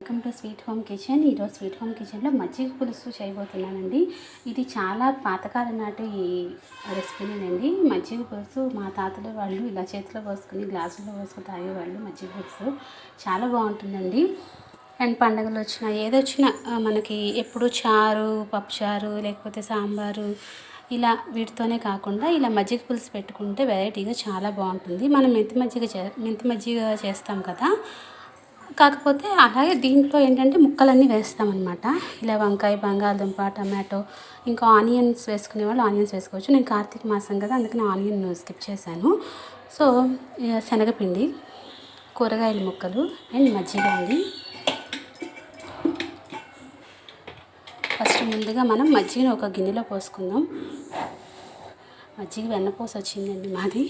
Welcome to sweet home kitchen. ఈరోజు sweet home కిచెన్లో మజ్జిగ పులుసు చేయబోతున్నానండి. ఇది చాలా పాతకాలం నాటి రెసిపీనేనండి. మజ్జిగ పులుసు మా తాతలు వాళ్ళు ఇలా చేతిలో పోసుకుని గ్లాసులో పోసుకుని తాగేవాళ్ళు మజ్జిగ పులుసు. చాలా బాగుంటుందండి. అండ్ పండుగలు వచ్చినా ఏదొచ్చినా మనకి ఎప్పుడు చారు పప్పుచారు లేకపోతే సాంబారు ఇలా వీటితోనే కాకుండా ఇలా మజ్జిగ పులుసు పెట్టుకుంటే వెరైటీగా చాలా బాగుంటుంది. మనం మెంతి మజ్జిగ చే మెంతి మజ్జిగ చేస్తాం కదా కాకపోతే అలాగే దీంట్లో ఏంటంటే ముక్కలన్నీ వేస్తామన్నమాట. ఇలా వంకాయ బంగాళదుంప టమాటో ఇంకా ఆనియన్స్ వేసుకునే వాళ్ళు ఆనియన్స్ వేసుకోవచ్చు. నేను కార్తీక మాసం కదా అందుకని ఆనియన్ స్కిప్ చేశాను. సో శనగపిండి కూరగాయల ముక్కలు అండ్ మజ్జిగ అండి ఫస్ట్ ముందుగా మనం మజ్జిగను ఒక గిన్నెలో పోసుకుందాం. మజ్జిగ వెన్నపూస వచ్చిందండి మాది.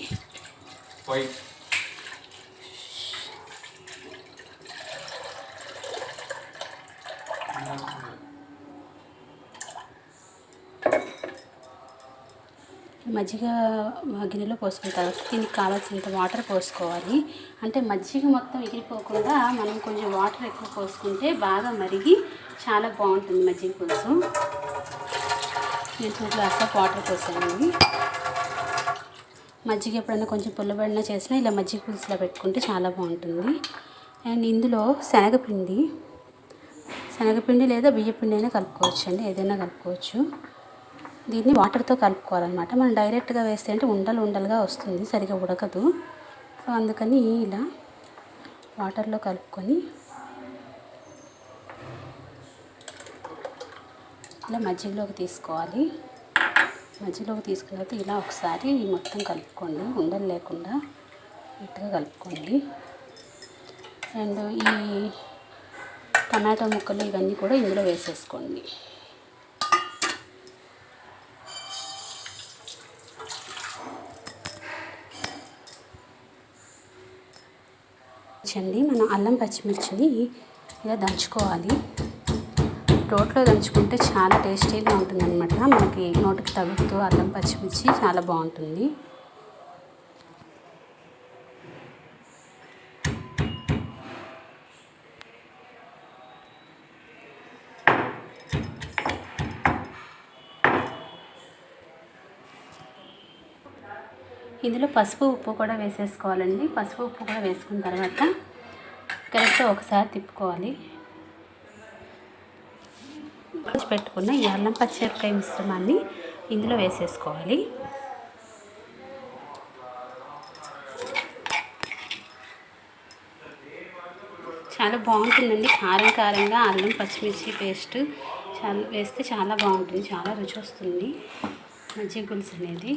మజ్జిగ గిన్నెలో పోసుకున్న తర్వాత దీనికి కావాల్సినంత వాటర్ పోసుకోవాలి. అంటే మజ్జిగ మొత్తం ఎగిరిపోకుండా మనం కొంచెం వాటర్ ఎక్కువ పోసుకుంటే బాగా మరిగి చాలా బాగుంటుంది మజ్జిగ పులుసు. నేను టూ గ్లాస్ ఆఫ్ వాటర్ పోసానండి మజ్జిగ ఎప్పుడైనా కొంచెం పుల్లబడిన చేసినా ఇలా మజ్జిగ పులుసులో పెట్టుకుంటే చాలా బాగుంటుంది. అండ్ ఇందులో శనగపిండి. శనగపిండి లేదా బియ్యపిండి అయినా కలుపుకోవచ్చు అండి ఏదైనా కలుపుకోవచ్చు. దీన్ని వాటర్తో కలుపుకోవాలన్నమాట. మనం డైరెక్ట్గా వేస్తే అంటే ఉండలు ఉండలుగా వస్తుంది సరిగా ఉడకదు. సో అందుకని ఇలా వాటర్లో కలుపుకొని ఇలా మజ్జిగలోకి తీసుకోవాలి. మజ్జిగలోకి తీసుకున్న తర్వాత ఇలా ఒకసారి మొత్తం కలుపుకోండి. ఉండలు లేకుండా నీట్గా కలుపుకోండి. అండ్ ఈ టమాటో ముక్కలు ఇవన్నీ కూడా ఇందులో వేసేసుకోండి. చండి మనం అల్లం పచ్చిమిర్చిని ఇలా దంచుకోవాలి. రోట్లో దంచుకుంటే చాలా టేస్టీగా ఉంటుందన్నమాట. మనకి నోటికి తగులుతూ అల్లం పచ్చిమిర్చి చాలా బాగుంటుంది. ఇందులో పసుపు ఉప్పు కూడా వేసేసుకోవాలండి. పసుపు ఉప్పు కూడా వేసుకున్న తర్వాత కరెక్ట్గా ఒకసారి తిప్పుకోవాలి. పెట్టుకున్న ఈ అల్లం పచ్చిమిరపకాయ మిశ్రమాన్ని ఇందులో వేసేసుకోవాలి. చాలా బాగుంటుందండి. కారం కారంగా అల్లం పచ్చిమిర్చి పేస్ట్ చాలా వేస్తే చాలా బాగుంటుంది. చాలా రుచి వస్తుంది. మజ్జిగ పులుసు అనేది.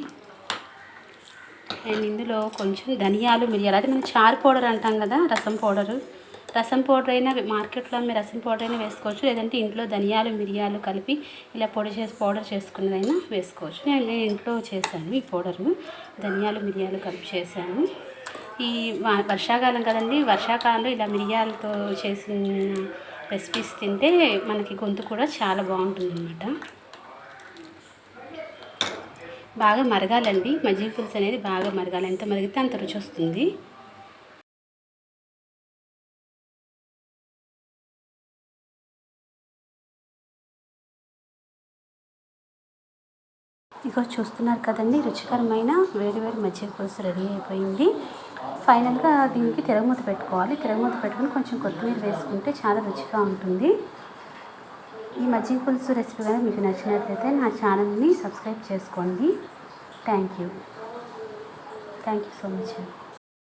అండ్ ఇందులో కొంచెం ధనియాలు మిరియాలు అదే మనం చారు పౌడర్ అంటాం కదా రసం పౌడరు. రసం పౌడర్ అయినా మార్కెట్లో మీరు రసం పౌడర్ అయినా వేసుకోవచ్చు. లేదంటే ఇంట్లో ధనియాలు మిరియాలు కలిపి ఇలా పొడి చేసి పౌడర్ చేసుకున్నదైనా వేసుకోవచ్చు. నేను నేను ఇంట్లో చేశాను ఈ పౌడరు. ధనియాలు మిరియాలు కలిపి చేశాను. ఈ వర్షాకాలం కదండి. వర్షాకాలంలో ఇలా మిరియాలతో చేసిన రెసిపీస్ తింటే మనకి గొంతు కూడా చాలా బాగుంటుంది అన్నమాట బాగా మరగాలండి. మజ్జిగ పులుసు అనేది బాగా మరగాలి. ఎంత మరిగితే అంత రుచి వస్తుంది. ఇగో చూస్తున్నారు కదండి రుచికరమైన వేడి వేడి మజ్జిగ పులుసు రెడీ అయిపోయింది. ఫైనల్గా దీనికి తిరగమూత పెట్టుకోవాలి. తిరగమూత పెట్టుకుని కొంచెం కొత్తిమీర వేసుకుంటే చాలా రుచిగా ఉంటుంది. ఈ మజ్జిగ పులుసు రెసిపీ కనుక మీకు నచ్చినట్లయితే నా ఛానల్ని సబ్స్క్రైబ్ చేసుకోండి. Thank you thank you so much